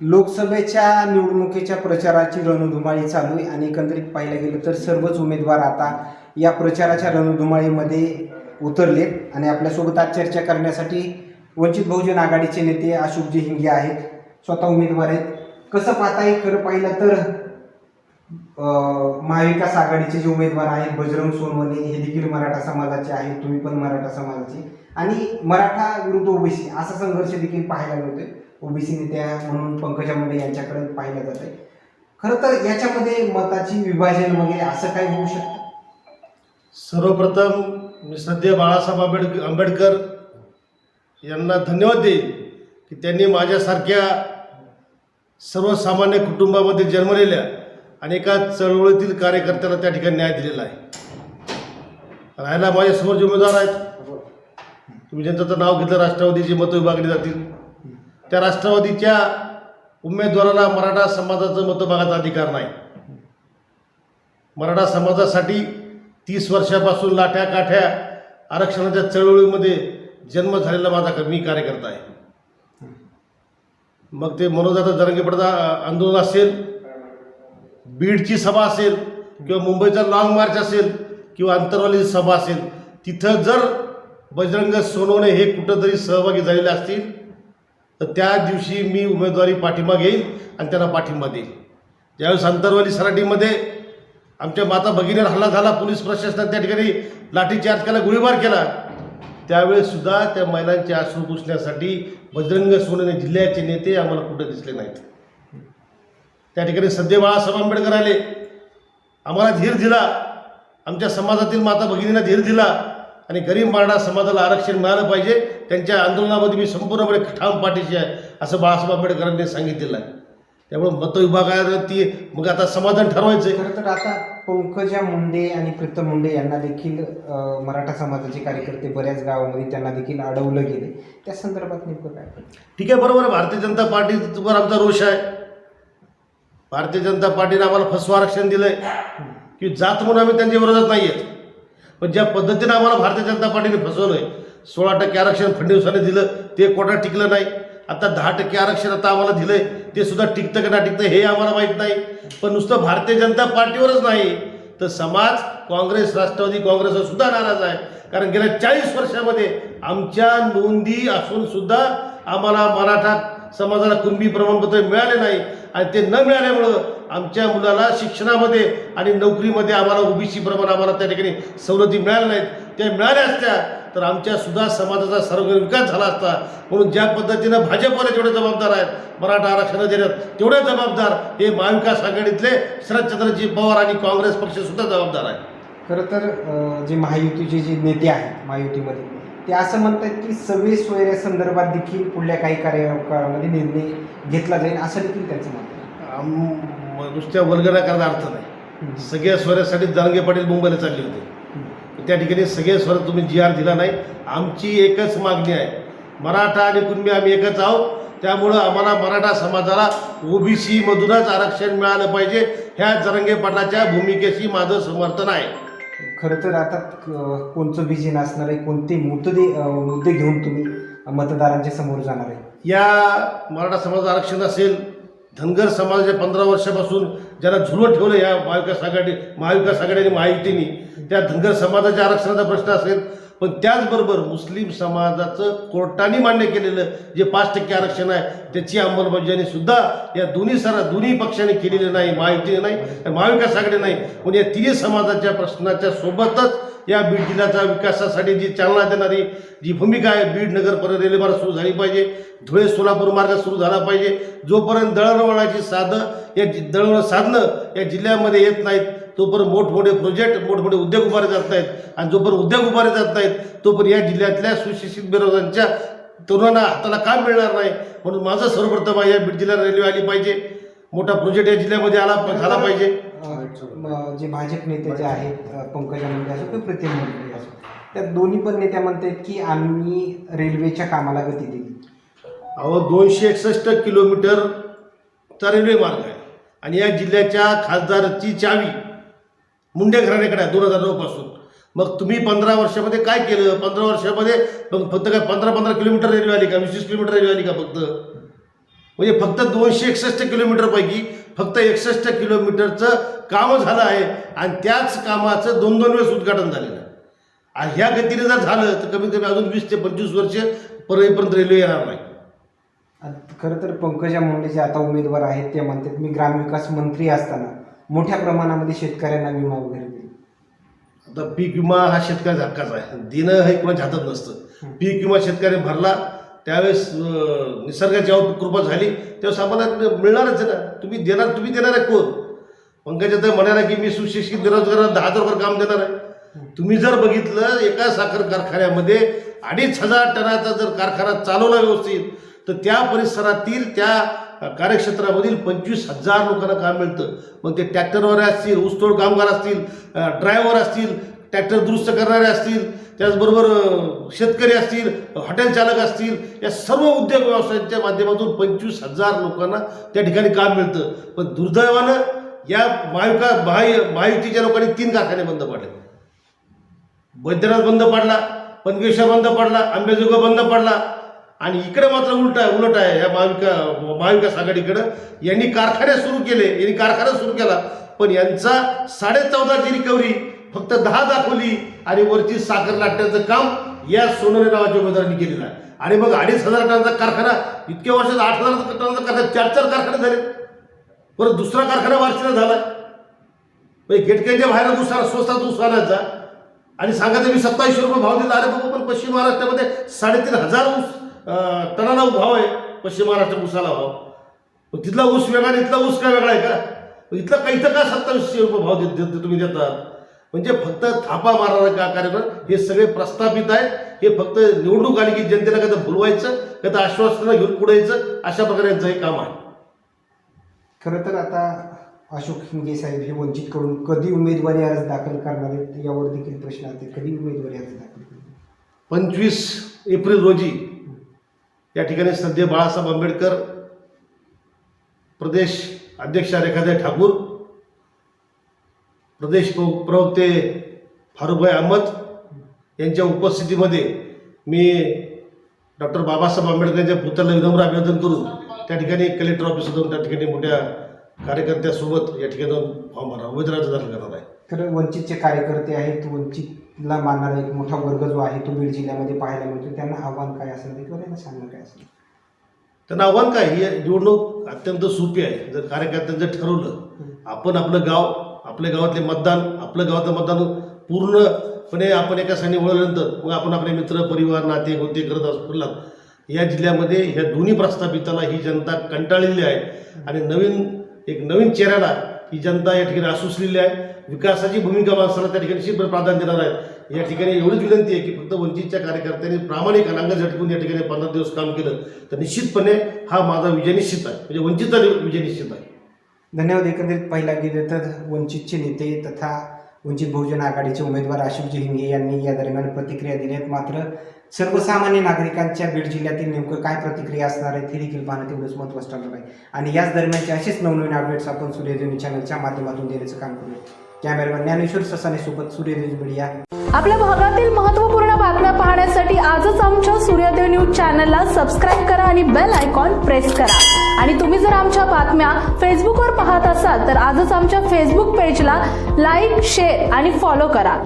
लोकसभेच्या निवडणुकीच्या प्रचाराची रणधुमाळी चालू आहे आणि एकंदरीत पाहायला गेलं तर सर्वच उमेदवार आता या प्रचाराच्या रणधुमाळीमध्ये उतरलेत आणि आपल्यासोबत आज चर्चा करण्यासाठी वंचित बहुजन आघाडीचे नेते अशोकजी हिंगे आहेत. स्वतः उमेदवार आहेत. कसं पाहता पाहताय? खरं पाहिलं तर महाविकास आघाडीचे जे उमेदवार आहेत बजरंग सोनवणे हे देखील मराठा समाजाचे आहेत. तुम्ही पण मराठा समाजाचे. आणि मराठा विरुद्ध ओबीसी असा संघर्ष देखील पाहायला मिळतोय. ओबीसी नेत्या म्हणून पंकजा मुंडे यांच्याकडे पाहिलं जात आहे. खरं तर याच्यामध्ये मताची विभाजन वगैरे असं काही होऊ शकतं? सर्वप्रथम मी सध्या बाळासाहेब आंबेडकर आंबेडकर यांना धन्यवाद देईन की त्यांनी माझ्यासारख्या सर्वसामान्य कुटुंबामध्ये जन्मलेल्या आणि एका चळवळीतील कार्यकर्त्याला त्या ठिकाणी न्याय दिलेला आहे. राहायला माझ्यासमोर जे उमेदवार आहेत तुम्ही ज्यांचं तर नाव घेतलं राष्ट्रवादीची मतं विभागली जातील. त्या राष्ट्रवादीच्या उमेदवाराला मराठा समाजाचं मतभागाचा अधिकार नाही. मराठा समाजासाठी तीस वर्षापासून लाठ्या काठ्या आरक्षणाच्या चळवळीमध्ये जन्म झालेला माझा मी कार्यकर्ता आहे. मग ते मनोजात जरंगे पडदा आंदोलन असेल बीडची सभा असेल किंवा मुंबईचा लॉंग मार्च असेल किंवा आंतरवालीची सभा असेल तिथं जर बजरंग सोनवणे हे कुठंतरी सहभागी झालेले असतील तर त्या दिवशी मी उमेदवारी पाठिंबा घेईन आणि त्यांना पाठिंबा देईल ज्यावेळेस अंतरवाली सराटीमध्ये आमच्या माता भगिनीवर हल्ला झाला पोलीस प्रशासनात त्या ठिकाणी लाठीचार्ज केला गोळीबार केला त्यावेळेस सुद्धा त्या महिलांचे आश्रू पुसण्यासाठी बजरंग सोनवणे जिल्ह्याचे नेते आम्हाला कुठे दिसले नाहीत. त्या ठिकाणी सध्या बाळासाहेब आंबेडकर आले. आम्हाला धीर दिला. आमच्या समाजातील माता भगिनींना धीर दिला. आणि गरीब मराठा समाजाला आरक्षण मिळालं पाहिजे त्यांच्या आंदोलनामध्ये मी संपूर्णपणे ठाम पाठीशी आहे असं बाळासाहेब आंबेडकरांनी सांगितलेलं आहे. त्यामुळे मतविभागात ती मग आता समाधान ठरवायचं आहे खरं तर आता पंकजा मुंडे आणि प्रीतम मुंडे यांना देखील मराठा समाजाचे कार्यकर्ते बऱ्याच गावामध्ये त्यांना देखील अडवलं गेले त्या संदर्भात नेमकं काय? ठीक आहे बरोबर भारतीय जनता पार्टीवर आमचा रोष आहे. भारतीय जनता पार्टीने आम्हाला फसवं आरक्षण दिलं आहे की जात म्हणून आम्ही त्यांच्या विरोधात नाही आहेत पण ज्या पद्धतीनं आम्हाला भारतीय जनता पार्टीने फसवलं आहे सोळा टक्के आरक्षण फडणवीसाने दिलं ते कोटा टिकलं नाही. आता दहा टक्के आरक्षण आता आम्हाला दिलं आहे ते सुद्धा टिकतं का ना टिकतं हे आम्हाला माहीत नाही. पण नुसतं भारतीय जनता पार्टीवरच नाही तर समाज काँग्रेस राष्ट्रवादी काँग्रेसवर सुद्धा नाराज आहे. कारण गेल्या चाळीस वर्षामध्ये आमच्या नोंदी असून सुद्धा आम्हाला मराठा समाजाला कुंभी प्रमाणपत्र मिळाले नाही आणि ते न मिळाल्यामुळं आमच्या मुलाला शिक्षणामध्ये आणि नोकरीमध्ये आम्हाला ओबीसी प्रमाण आम्हाला त्या ठिकाणी सवलती मिळाल्या नाहीत. त्या मिळाल्या असत्या तर आमच्या सुद्धा समाजाचा सर्व विकास झाला असता. म्हणून ज्या पद्धतीनं भाजपवाले जेवढे जबाबदार आहेत मराठा आरक्षण देण्यात तेवढे जबाबदार हे महाविकास आघाडीतले शरदचंद्रजी पवार आणि काँग्रेस पक्ष सुद्धा जबाबदार आहे खरं तर जे महायुतीचे जे नेते आहेत महायुतीमध्ये ते असं म्हणतात की सव्वीस सोयऱ्या संदर्भात देखील पुढल्या काही कार्यकाळामध्ये निर्णय घेतला जाईल असं देखील त्यांचं आहे. आम- नुसत्या वर्गणा करायचा अर्थ नाही. सगळ्या स्वरासाठी जारंगे पाटील मुंबईला चालले होते. त्या ठिकाणी सगळे स्वर तुम्ही जी आर दिला नाही आमची एकच मागणी आहे. मराठा आणि कुणबी आम्ही एकच आहोत. त्यामुळं आम्हाला मराठा समाजाला ओबीसी मधूनच आरक्षण मिळालं पाहिजे. ह्या जरंगे पाटलाच्या भूमिकेशी माझं समर्थन आहे. खरं तर आता कोणतं कोणचं विजन असणार आहे कोणते मुद्दे मुद्दे घेऊन तुम्ही मतदारांच्या समोर जाणार आहे? या मराठा समाज आरक्षण असेल धनगर समाजाच्या पंधरा वर्षापासून ज्यांना झुलवत ठेवलं या महाविकास आघाडी महाविकास आघाडी आणि महायुतीने त्या धनगर समाजाच्या आरक्षणाचा प्रश्न असेल पण त्याचबरोबर मुस्लिम समाजाचं कोर्टाने मान्य केलेलं जे पाच टक्के आरक्षण आहे त्याची अंमलबजावणी सुद्धा या दोन्ही सरा दोन्ही पक्षाने केलेली नाही महायुतीने नाही महाविकासाकडे महाविकास आघाडी नाही. पण या तिन्ही समाजाच्या प्रश्नाच्या सोबतच या बीड जिल्ह्याच्या विकासासाठी जी चालना देणारी जी भूमिका आहे बीड नगर परत रेल्वे मार्ग सुरू झाली पाहिजे धुळे सोलापूर मार्ग सुरू झाला पाहिजे जोपर्यंत दळणवळणाची साधं या जि- दळणवळण साधनं या जिल्ह्यामध्ये येत नाहीत तोपर्यंत मोठमोठे प्रोजेक्ट मोठमोठे उद्योग उभारे जात नाहीत आणि जोपर्यंत उद्योग उभारे जात नाहीत तोपर्यंत या जिल्ह्यातल्या सुशिक्षित बेरोजगारांच्या तरुणांना हाताला काम मिळणार नाही. म्हणून माझं सर्वप्रथम आहे या बीड जिल्ह्यात रेल्वे आली पाहिजे. मोठा प्रोजेक्ट या जिल्ह्यामध्ये आला झाला पाहिजे. जे भाजप नेते जे आहेत पंकजा मुंडे असो किंवा प्रीतम मुंडे असो त्या दोन्ही पण नेत्या म्हणतात की आम्ही रेल्वेच्या कामाला गती दिली. अहो दोनशे एकसष्ट किलोमीटरचा रेल्वे मार्ग आहे. आणि या जिल्ह्याच्या खासदारची चावी मुंडे घराण्याकडे दोन हजार नऊपासून मग तुम्ही पंधरा वर्षामध्ये काय केलं? पंधरा वर्षामध्ये मग फक्त काय पंधरा पंधरा किलोमीटर रेल्वे आली का? वीस वीस किलोमीटर रेल्वे आली का फक्त? म्हणजे फक्त दोनशे एकसष्ट किलोमीटरपैकी फक्त एकसष्ट किलोमीटरचं काम झालं आहे आणि त्याच कामाचं दोन दोन वेळेस उद्घाटन झालेलं आहे. आणि ह्या गतीने जर झालं तर कमीत कमी अजून वीस ते पंचवीस वर्ष परळीपर्यंत रेल्वे येणार नाही. खरं तर पंकजा मुंडे जे आता उमेदवार आहेत ते म्हणतात मी ग्रामविकास मंत्री असताना मोठ्या प्रमाणामध्ये शेतकऱ्यांना विमा वगैरे दिला. आता पीक विमा हा शेतकऱ्याचा हक्काचा आहे. देणं हे कोणाच्या हातात नसतं. पीक विमा शेतकरी भरला त्यावेळेस अं, निसर्गाची अवत कृपा झाली त्यावेळेस आम्हाला मिळणारच आहे ना. तुम्ही देणार तुम्ही देणार आहे कोण? पंकजा तर म्हणाला की मी सुशिक्षित बेरोजगारांना दहा हजार रुपये काम देणार आहे. तुम्ही जर बघितलं एका साखर कारखान्यामध्ये अडीच हजार टनाचा जर कारखाना चालवला व्यवस्थित तर त्या परिसरातील त्या कार्यक्षेत्रामधील पंचवीस हजार लोकांना काम मिळतं. मग ते ट्रॅक्टरवर असतील ऊसतोड कामगार असतील ड्रायव्हर असतील ट्रॅक्टर दुरुस्त करणारे असतील त्याचबरोबर शेतकरी असतील हॉटेल चालक असतील या सर्व उद्योग व्यवसायांच्या माध्यमातून पंचवीस हजार लोकांना त्या ठिकाणी काम मिळतं. पण दुर्दैवानं या महाविका महायु महायुतीच्या लोकांनी तीन कारखाने बंद पाडले. बैद्यनाथ बंद पाडला पनगेश्वर बंद पडला आंबेजोगा बंद पडला आणि इकडे मात्र उलट आहे उलट आहे. या महाविका महाविकास आघाडीकडं यांनी कारखाने सुरू केले. यांनी कारखाना सुरू केला. पण यांचा साडे चौदाची रिकव्हरी फक्त दहा दाखवली आणि वरची साखर लाटण्याचं काम या सोनवणे नावाच्या उमेदवारांनी केलेलं आहे. आणि मग अडीच हजार टनाचा कारखाना इतक्या वर्षात आठ हजार टनाचा कारखाना चार चार कारखाने झाले परत दुसरा कारखाना वारशीला झाला. म्हणजे गेटक्यांच्या बाहेर दुसरा स्वस्तात ऊस आणायचा. आणि सांगायचं मी सत्तावीसशे रुपये भाव दिला. अरे बाबा पण पश्चिम महाराष्ट्रामध्ये साडेतीन हजार ऊस टनाला भाव आहे पश्चिम महाराष्ट्र ऊसाला भाव तिथला ऊस वेगळा आणि इथला ऊस काय वेगळा आहे का? इथला का इथं का सत्तावीसशे रुपये भाव देत देत तुम्ही देतात. म्हणजे फक्त थापा मारणारा का कार्यक्रम? हे सगळे प्रस्थापित आहेत हे फक्त निवडणूक आली की जनतेला कधी भुलवायचं कधी आश्वासनं घेऊन पुढे यायचं अशा प्रकारे यांचं हे काम आहे. खरं तर आता अशोक हिंगे साहेब हे वंचितकडून कधी उमेदवारी अर्ज दाखल करणार आहेत यावर देखील प्रश्न आहेत. कधी उमेदवारी अर्ज दाखल करणार पंचवीस एप्रिल रोजी या ठिकाणी सध्या बाळासाहेब आंबेडकर प्रदेश अध्यक्ष रेखादे ठाकूर प्रदेश प्रवक्ते फारुखभाई अहमद यांच्या उपस्थितीमध्ये मी डॉक्टर बाबासाहेब आंबेडकर यांच्या पुतळ्याला विनम्र अभिवादन करून त्या ठिकाणी कलेक्टर ऑफिस जाऊन त्या ठिकाणी मोठ्या कार्यकर्त्यासोबत या ठिकाणी फॉर्म भरा उमेदवाराचा दाखल करणार आहे. खरं वंचितचे कार्यकर्ते आहेत वंचित वंचितला मानणारा एक मोठा वर्ग जो आहे तो बीड जिल्ह्यामध्ये पाहायला मिळतो. त्यांना आव्हान काय असेल किंवा त्यांना सांगणं काय असेल? त्यांना आव्हान काय? ही निवडणूक अत्यंत सोपी आहे. जर कार्यकर्त्यांचं ठरवलं आपण आपलं गाव आपल्या गावातले मतदान आपलं गावातलं मतदान पूर्णपणे आपण एका साईने वळल्यानंतर मग आपण आपले मित्र परिवार नाते गोते करत असतो या जिल्ह्यामध्ये ह्या दोन्ही प्रस्थापिताला ही जनता कंटाळलेली आहे. आणि नवीन एक नवीन चेहऱ्याला ही जनता या ठिकाणी आसुसलेली आहे. विकासाची भूमिका माणसाला त्या ठिकाणी शीघ्र प्राधान्य देणार आहे. या ठिकाणी एवढीच विनंती आहे की फक्त वंचितच्या कार्यकर्त्यांनी प्रामाणिक अनांग झटकून या ठिकाणी पंधरा दिवस काम केलं तर निश्चितपणे हा माझा विजय निश्चित आहे. म्हणजे वंचितचा विजय निश्चित आहे. धन्यवाद. एकंदरीत पाहिला गेलं तर वंचितचे नेते तथा वंचित बहुजन आघाडीचे उमेदवार आशिफजी हिंगे यांनी या दरम्यान प्रतिक्रिया दिल्यात मात्र सर्वसामान्य नागरिकांच्या बीड जिल्ह्यातील नेमकं काय प्रतिक्रिया असणार आहे ते देखील पाहणं तेवढंच महत्त्वाचं ठरणार आहे. आणि याच दरम्यानचे असेच नवनवीन अपडेट्स आपण सूर्यदेवी चॅनलच्या माध्यमातून देण्याचं काम करूया. कॅमेरामॅन ज्ञानेश्वर ससाने सोबत सूर्यदेवी मीडिया. आपल्या भागातील महत्त्वपूर्ण बातम्या पाहण्यासाठी आजच आमच्या सूर्यदेव न्यूज चॅनलला सबस्क्राईब करा आणि बेल आयकॉन प्रेस करा. आणि तुम्ही जर आमच्या बातम्या फेसबुकवर पाहत असाल तर आजच आमच्या फेसबुक पेजला लाईक शेअर आणि फॉलो करा.